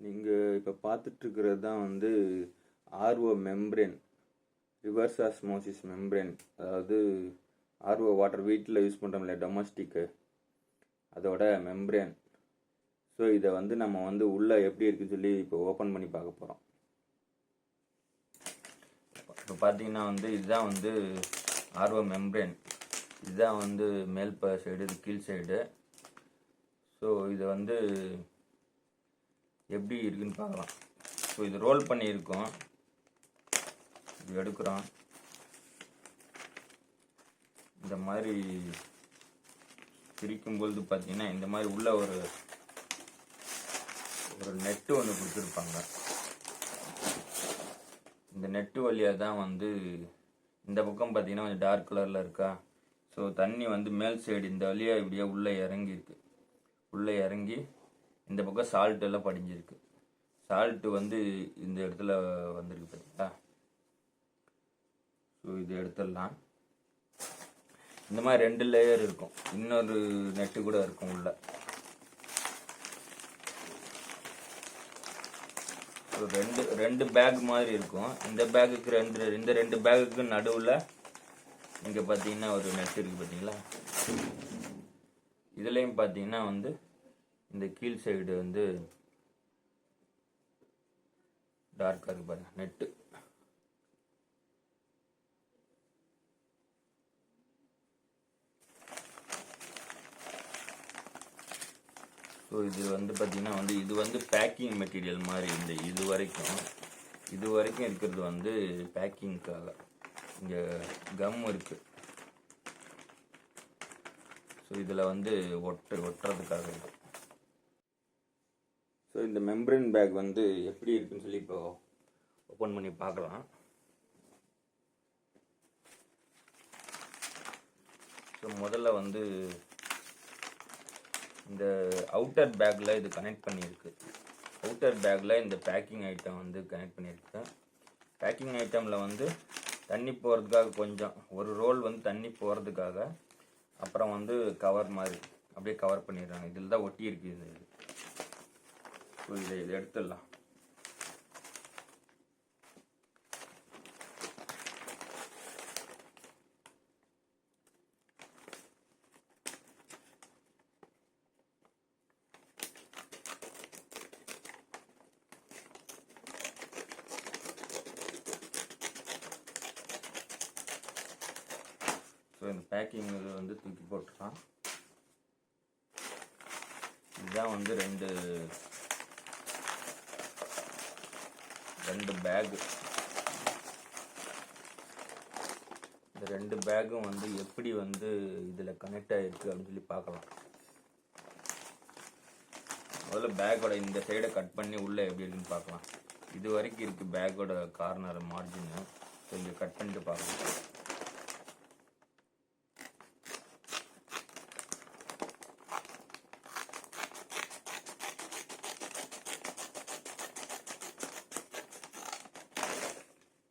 நீங்கள் இப்போ பார்த்துட்ருக்கிறது தான் வந்து RO membrane reverse osmosis membrane. அதாவது ஆர்ஓ வாட்டர் வீட்டில் யூஸ் பண்ணுறோம்ல டொமஸ்டிக்கு அதோட மெம்ப்ரேன். ஸோ இதை வந்து நம்ம வந்து உள்ளே எப்படி இருக்குன்னு சொல்லி இப்போ ஓப்பன் பண்ணி பார்க்க போகிறோம் இப்போ பார்த்தீங்கன்னா வந்து இதுதான் வந்து ஆர்ஓ மெம்ப்ரேன். இதுதான் வந்து மேல் ப சைடு இது கீழ் சைடு ஸோ இதை வந்து எப்படி இருக்குன்னு பார்க்கலாம். ஸோ இது ரோல் பண்ணியிருக்கோம். இது எடுக்கிறோம். இந்த மாதிரி பிரிக்கும்பொழுது பார்த்தீங்கன்னா இந்த மாதிரி உள்ள ஒரு ஒரு நெட்டு ஒன்று கொடுத்துருப்பாங்க. இந்த நெட்டு வழியாக தான் வந்து இந்த பக்கம் பார்த்தீங்கன்னா கொஞ்சம் டார்க் கலரில் இருக்கா? ஸோ தண்ணி வந்து மேல் சைடு இந்த வழியாக இப்படியே உள்ளே இறங்கி இருக்கு உள்ளே இறங்கி இந்த பக்கம் சால்ட் எல்லாம் படிஞ்சிருக்கு. சால்ட்டு வந்து இந்த இடத்துல வந்திருக்கு பார்த்தீங்களா ஸோ இது எடுத்துடலாம். இந்த மாதிரி ரெண்டு லேயர் இருக்கும். இன்னொரு நெட்டு கூட இருக்கும் உள்ள. ரெண்டு ரெண்டு பேக் மாதிரி இருக்கும். இந்த பேக்குக்கு ரெண்டு இந்த ரெண்டு பேக்குக்கு நடுவில் இங்கே பார்த்தீங்கன்னா ஒரு நெட் இருக்குது பார்த்தீங்களா இதுலேயும் பார்த்தீங்கன்னா வந்து இந்த கீழ் சைடு வந்து டார்க்காக இருக்கு பாருங்க நெட்டு ஸோ இது வந்து பார்த்தீங்கன்னா வந்து இது வந்து பேக்கிங் மெட்டீரியல் மாதிரி இந்த இது வரைக்கும் இது வரைக்கும் இருக்கிறது வந்து பேக்கிங்க்காக இங்கே கம் இருக்குது ஸோ இதில் வந்து ஒட்டு ஒட்டுறதுக்காக இருக்குது ஸோ இந்த மெம்பரன் பேக் வந்து எப்படி இருக்குன்னு சொல்லி இப்போ ஓப்பன் பண்ணி பார்க்கலாம். ஸோ முதல்ல வந்து இந்த அவுட்டர் பேக்கில் இது கனெக்ட் பண்ணியிருக்கு. அவுட்டர் பேக்கில் இந்த பேக்கிங் ஐட்டம் வந்து கனெக்ட் பண்ணியிருக்கு. பேக்கிங் ஐட்டமில் வந்து தண்ணி போகிறதுக்காக கொஞ்சம் ஒரு ரோல் வந்து தண்ணி போகிறதுக்காக அப்புறம் வந்து கவர் மாதிரி அப்படியே கவர் பண்ணிடுறாங்க. இதில் தான் ஒட்டி இருக்குது இது. ஸோ இதை எடுத்துடலாம். ஸோ இந்த பேக்கிங் இது வந்து தூக்கி போட்டுக்கலாம். இதுதான் வந்து ரெண்டு ரெண்டு பேகு இந்த ரெண்டு பேகும் வந்து எப்படி வந்து இதில் கனெக்ட் ஆகிருக்கு அப்படின்னு சொல்லி பார்க்கலாம். முதல்ல பேக்கோட இந்த சைடை கட் பண்ணி உள்ளே எப்படி இருக்குன்னு பார்க்கலாம். இது வரைக்கும் இருக்குது பேக்கோட கார்னர் மார்ஜின் ஸோ இங்கே கட் பண்ணிட்டு பார்க்கலாம்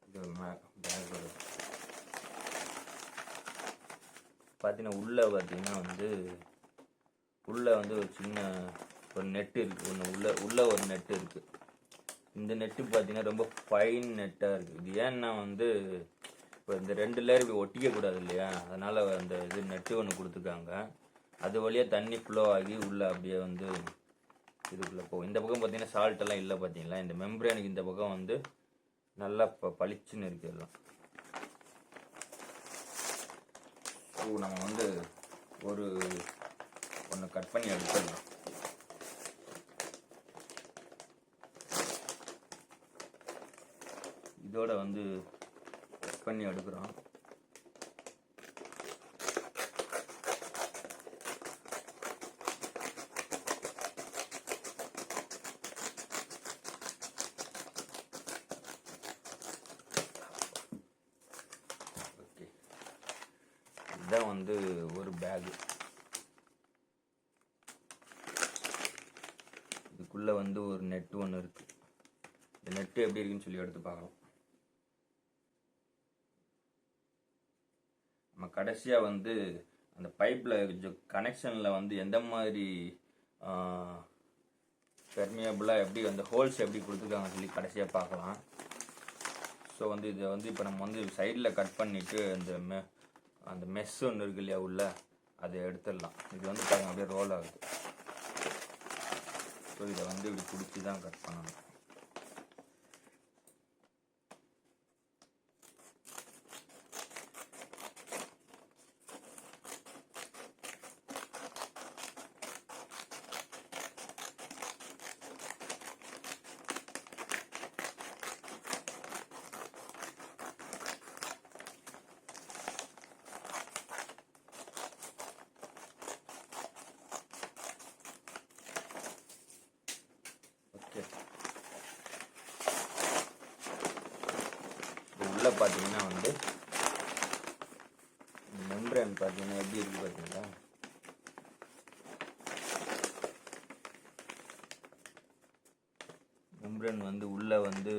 இது பேக்கோட பார்த்தீங்கன்னா உள்ளே பார்த்தீங்கன்னா வந்து உள்ளே வந்து ஒரு சின்ன ஒரு நெட்டு இருக்குது ஒன்று உள்ள உள்ளே ஒரு நெட்டு இருக்குது இந்த நெட்டு பார்த்தீங்கன்னா ரொம்ப ஃபைன் நெட்டாக இருக்குது இது ஏன்னா வந்து இப்போ இந்த ரெண்டு லேயர் இப்படி ஒட்டிக்க கூடாது இல்லையா? அதனால் அந்த இது நெட்டு ஒன்று கொடுத்துருக்காங்க. அது வழியாக தண்ணி ஃப்ளோ ஆகி உள்ளே அப்படியே வந்து இதுக்குள்ளே போகும். இந்த பக்கம் பார்த்தீங்கன்னா சால்ட்டெல்லாம் இல்லை பார்த்தீங்களா? இந்த மெம்பரேனுக்கு இந்த பக்கம் வந்து நல்லா ப பளிச்சுன்னு இருக்கு எல்லாம். ஸோ நம்ம வந்து ஒரு ஒன்று கட் பண்ணி எடுத்துடலாம். இதோட வந்து கட் பண்ணி எடுக்கிறோம் ஓகே இதுதான் வந்து ஒரு பேகு இதுக்குள்ளே வந்து ஒரு நெட் ஒன்று இருக்குது இந்த நெட்டு எப்படி இருக்குன்னு சொல்லி எடுத்து பார்க்கலாம். நம்ம கடைசியாக வந்து அந்த பைப்பில் கனெக்ஷனில் வந்து எந்த மாதிரி பெர்மியபிளாக எப்படி அந்த ஹோல்ஸ் எப்படி கொடுத்துருக்காங்க சொல்லி கடைசியாக பார்க்கலாம். ஸோ வந்து இதை வந்து இப்போ நம்ம வந்து சைடில் கட் பண்ணிவிட்டு அந்த மெ அந்த மெஸ் ஒன்று இருக்கு இல்லையா உள்ள அதை எடுத்துடலாம். இது வந்து பாருங்கள் அப்படியே ரோல் ஆகுது. ஸோ இதை வந்து இப்படி பிடிச்சி தான் கட் பண்ணணும் ஓகே இது உள்ளே பார்த்தீங்கன்னா வந்து மெம்ப்ரேன் பார்த்தீங்கன்னா எப்படி இருக்கு பார்த்தீங்களா? மெம்ப்ரேன் வந்து உள்ளே வந்து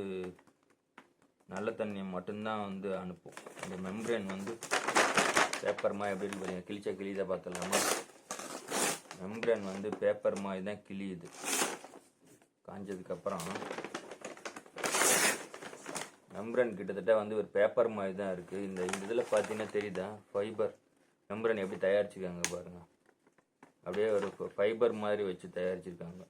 நல்ல தண்ணியை மட்டும்தான் வந்து அனுப்பும். இந்த மெம்ப்ரேன் வந்து பேப்பர் மாதிரி எப்படி இருக்கு பாருங்க கிழிச்சா கிழிச்சா பார்த்துடலாமா? மெம்ப்ரேன் வந்து பேப்பர் மாதிரி தான் கிழியுது. காஞ்சதுக்கப்புறம் மெம்பரன் கிட்டத்தட்ட வந்து ஒரு பேப்பர் மாதிரி தான் இருக்குது இந்த இந்த இதில் பார்த்தீங்கன்னா தெரியுதா? ஃபைபர் மெம்பரன் எப்படி தயாரிச்சிருக்காங்க பாருங்கள் அப்படியே ஒரு ஃபைபர் மாதிரி வச்சு தயாரிச்சிருக்காங்க.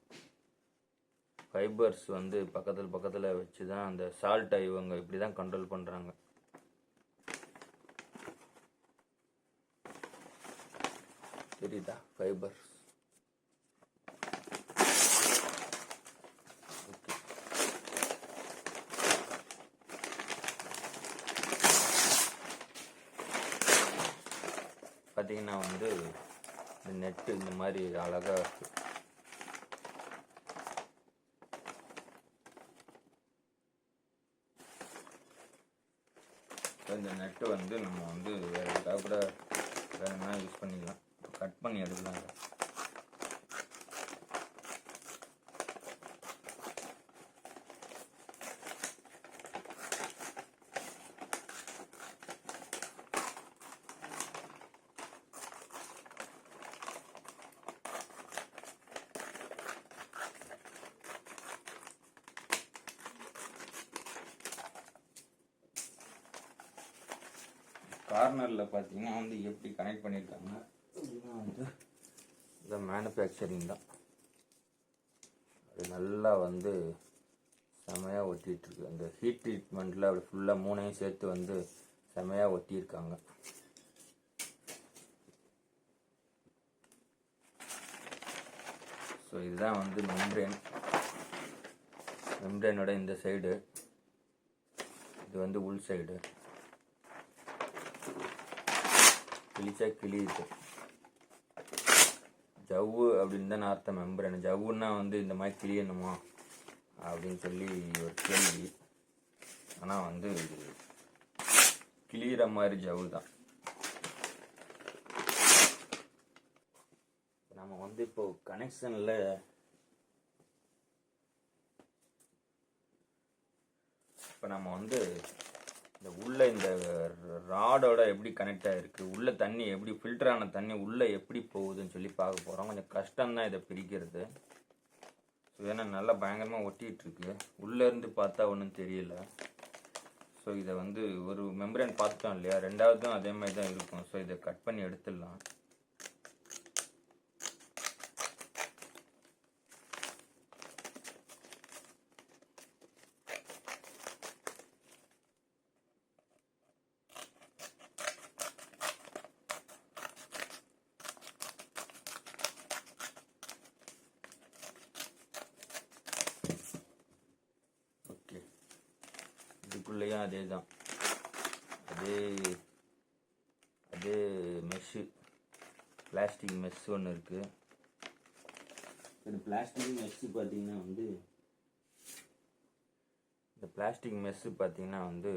ஃபைபர்ஸ் வந்து பக்கத்தில் பக்கத்தில் வச்சு தான் அந்த சால்ட்டை இவங்க இப்படி தான் கண்ட்ரோல் பண்ணுறாங்க தெரியுதா? ஃபைபர்ஸ் பார்த்தீங்கன்னா வந்து இந்த நெட்டு இந்த மாதிரி அழகாக இருக்கு. இந்த நெட்டு வந்து நம்ம வந்து வேறு எதுக்காக கூட வேறு யூஸ் பண்ணிக்கலாம் கட் பண்ணி எடுக்கலாம் கார்னரில் பார்த்தீங்கன்னா வந்து எப்படி கனெக்ட் பண்ணியிருக்காங்க அப்படின்னா வந்து இந்த மேனுஃபேக்சரிங் தான். அது நல்லா வந்து செமையாக ஒட்டிகிட்ருக்கு அந்த ஹீட் ட்ரீட்மெண்ட்டில் அப்படி ஃபுல்லாக மூணையும் சேர்த்து வந்து செமையாக ஒட்டியிருக்காங்க. ஸோ இதுதான் வந்து மெம்ப்ரேன் மெம்ப்ரேனோட இந்த சைடு இது வந்து உள் சைடு கிழிச்சா கிழியுது. ஜவ்வு அப்படின்னு தான் அர்த்தம் மெம்பரன் ஜவ்வுன்னா வந்து இந்த மாதிரி கிழியணுமா? அப்படின்னு சொல்லி ஒரு கேள்வி. ஆனால் வந்து கிளியிற மாதிரி ஜவ்வு தான். நம்ம வந்து இப்போ கனெக்ஷனில் இப்போ நம்ம வந்து இந்த உள்ள இந்த ராடோட எப்படி கனெக்ட் ஆகிருக்கு உள்ள தண்ணி எப்படி ஃபில்டர் ஆன தண்ணி உள்ளே எப்படி போகுதுன்னு சொல்லி பார்க்க போகிறோம் கொஞ்சம் கஷ்டம்தான் இதை பிரிக்கிறது. ஸோ ஏன்னா நல்லா பயங்கரமாக ஒட்டிகிட்ருக்கு உள்ளேருந்து உள்ளே இருந்து பார்த்தா ஒன்றும் தெரியல. ஸோ இதை வந்து ஒரு மெம்பரேன் பார்த்துட்டோம் இல்லையா? ரெண்டாவதும் அதே மாதிரி தான் இருக்கும். ஸோ இதை கட் பண்ணி எடுத்துடலாம். இதுக்குள்ளேயும் அதே தான் அதே அதே மெஷ்ஷு பிளாஸ்டிக் மெஷ் ஒன்று இருக்குது இந்த பிளாஸ்டிக் மெஷ்ஷு பார்த்தீங்கன்னா வந்து இந்த பிளாஸ்டிக் மெஷ்ஷு பார்த்தீங்கன்னா வந்து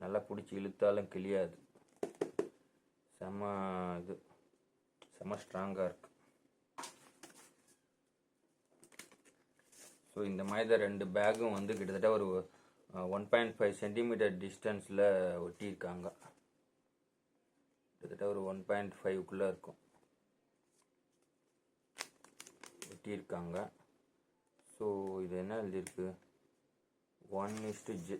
நல்லா பிடிச்சி இழுத்தாலும் கிளியாது செம இது செம ஸ்ட்ராங்காக இருக்குது ஸோ இந்த மாதிரி தான் ரெண்டு பேக்கும் வந்து கிட்டத்தட்ட ஒரு ஒன் பாயிண்ட் ஃபைவ் சென்டிமீட்டர் டிஸ்டன்ஸில் ஒட்டியிருக்காங்க. கிட்டத்தட்ட ஒரு ஒன் பாயிண்ட் ஃபைவ்க்குள்ளே இருக்கும். ஒட்டியிருக்காங்க. ஸோ இது என்ன எழுதியிருக்கு? ஒன் இஸ்டு ஜெ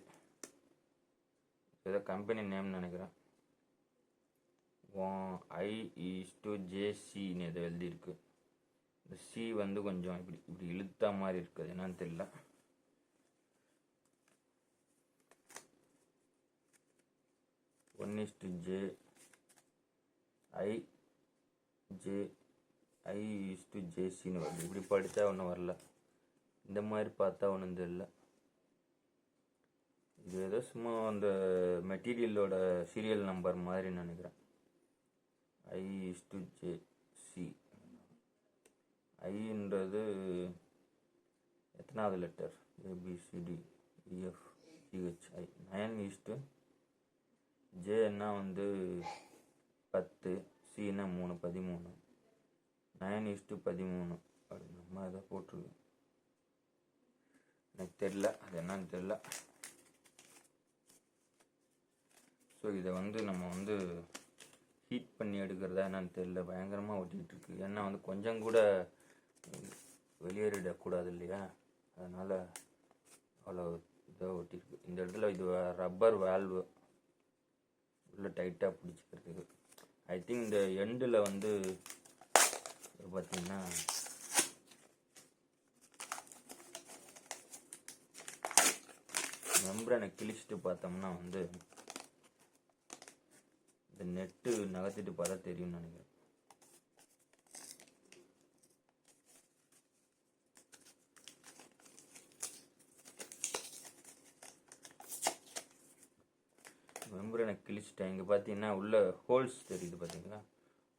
ஏதோ கம்பெனி நேம்னு நினைக்கிறேன். ஐ ஈஸ்டு ஜேசின்னு ஏதோ எழுதியிருக்கு. இந்த சி வந்து கொஞ்சம் இப்படி இப்படி இழுத்த மாதிரி இருக்குது. என்னன்னு தெரியல. One J I J I is to ஜேசின்னு வருது. இப்படி படித்தா ஒன்றும் வரல. இந்த மாதிரி பார்த்தா ஒன்றும் தெரியல. இது ஏதோ சும்மா அந்த மெட்டீரியலோட சீரியல் நம்பர் மாதிரி நினைக்கிறேன். I is to J C. ஐன்றது எத்தனாவது letter? A B C D E F G H I. Nine is to ஜேன்னா வந்து பத்து சீனா மூணு பதிமூணு? நைன் ஈஸ்ட்டு பதிமூணு. அப்படி நம்ம அதை போட்டிருக்கு எனக்கு தெரில அது என்னன்னு தெரில ஸோ இதை வந்து நம்ம வந்து ஹீட் பண்ணி எடுக்கிறதா என்னன்னு தெரில பயங்கரமாக ஒட்டிகிட்டு இருக்கு. ஏன்னா வந்து கொஞ்சம் கூட வெளியேறிடக்கூடாது இல்லையா? அதனால் அவ்வளோ இதாக ஒட்டியிருக்கு. இந்த இடத்துல இது ரப்பர் வேல்வு உள்ள டைட்டாக பிடிச்சிக்கிறதுக்கு. ஐ திங்க் இந்த எண்டில் வந்து பார்த்தீங்கன்னா மெம்பரனை கிழிச்சிட்டு பார்த்தோம்னா வந்து இந்த நெட்டு நகர்த்திட்டு பார்த்தா தெரியும்னு நினைக்கிறேன். மெம்பரனை கிழிச்சிட்டேன். இங்கே பார்த்தீங்கன்னா உள்ள ஹோல்ஸ் தெரியுது பார்த்தீங்களா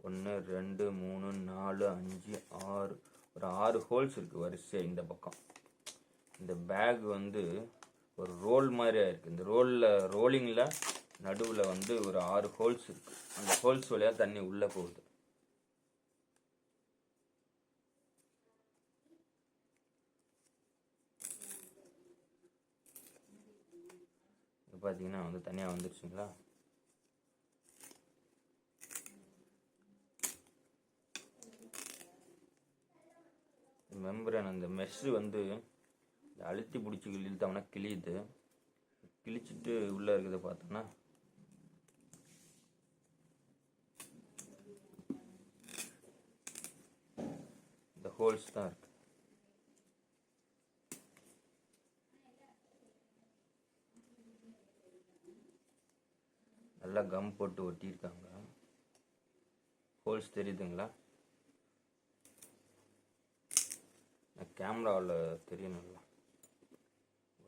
ஒன்று ரெண்டு மூணு நாலு அஞ்சு ஆறு. ஒரு ஆறு ஹோல்ஸ் இருக்குது வரிசையாக இந்த பக்கம். இந்த பேக் வந்து ஒரு ரோல் மாதிரி இருக்குது இந்த ரோலில் ரோலிங்கில் நடுவில் வந்து ஒரு ஆறு ஹோல்ஸ் இருக்குது அந்த ஹோல்ஸ் வழியாக தண்ணி உள்ளே போகுது. இப்போ பார்த்தீங்கன்னா வந்து தனியாக வந்துருச்சுங்களா? மெம்பரன் அந்த மெஷ்ஷு வந்து அழுத்தி பிடிச்சி இழுத்தோம்னா கிழியுது. கிழிச்சிட்டு உள்ளே இருக்கிறத பார்த்தோன்னா இந்த ஹோல்ஸ் தான் இருக்கு. நல்லா கம் போட்டு ஒட்டியிருக்காங்க. ஹோல்ஸ் தெரியுதுங்களா? கேமராவில் தெரியணும்ல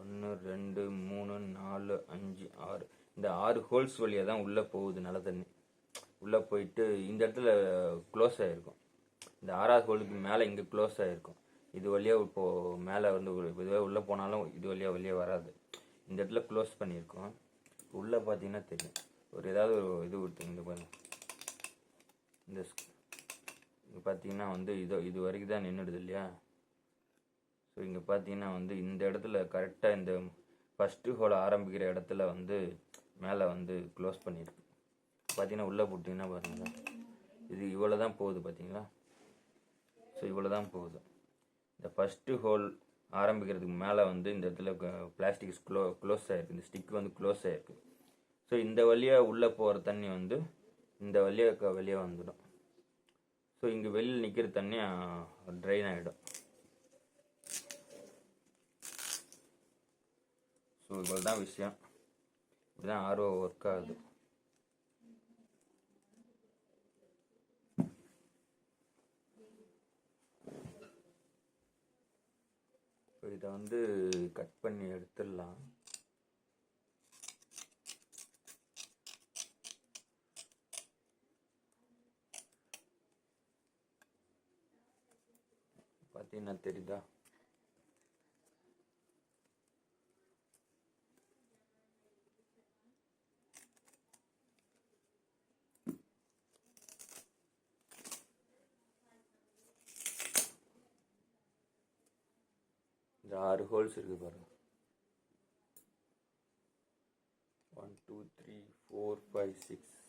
ஒன்று ரெண்டு மூணு நாலு அஞ்சு ஆறு. இந்த ஆறு ஹோல்ஸ் வழியாக தான் உள்ளே போகுது நல்ல தண்ணி. உள்ளே போயிட்டு இந்த இடத்துல க்ளோஸ் ஆகிருக்கும் இந்த ஆறாவது ஹோலுக்கு மேலே இங்கே க்ளோஸ் ஆகிருக்கும் இது வழியாக இப்போது மேலே வந்து இதுவே உள்ளே போனாலும் இது வழியாக வெளியே வராது. இந்த இடத்துல க்ளோஸ் பண்ணியிருக்கோம். உள்ளே பார்த்தீங்கன்னா தெரியும். ஒரு ஏதாவது ஒரு இது கொடுத்துங்க இந்த பாருங்க. இந்த இங்கே பார்த்தீங்கன்னா வந்து இதோ இது வரைக்கும் தான் நின்றுடுது இல்லையா? ஸோ இங்கே பார்த்தீங்கன்னா வந்து இந்த இடத்துல கரெக்டாக இந்த ஃபஸ்ட்டு ஹோல் ஆரம்பிக்கிற இடத்துல வந்து மேலே வந்து க்ளோஸ் பண்ணியிருக்கு பார்த்தீங்கன்னா உள்ளே போட்டிங்கன்னா பாருங்கள் இது இவ்வளோ தான் போகுது பார்த்தீங்களா ஸோ இவ்வளோ தான் போகுது. இந்த ஃபஸ்ட்டு ஹோல் ஆரம்பிக்கிறதுக்கு மேலே வந்து இந்த இடத்துல பிளாஸ்டிக் க்ளோ க்ளோஸ் ஆகிருக்கு இந்த ஸ்டிக் வந்து க்ளோஸ் ஆகிருக்கு ஸோ இந்த வழியாக உள்ளே போகிற தண்ணி வந்து இந்த வழியாக வெளியே வந்துடும். ஸோ இங்கே வெளியில் நிற்கிற தண்ணி ட்ரைன் ஆகிடும் ஸோ இவ்வளோ தான் விஷயம். இப்படிதான் ஆர்ஓ ஒர்க் ஆகுது. இதை வந்து கட் பண்ணி எடுத்துடலாம். பார்த்தீங்கன்னா தெரியுதா இந்த ஆறு ஹோல்ஸ் இருக்கு பாருங்க one two three four five six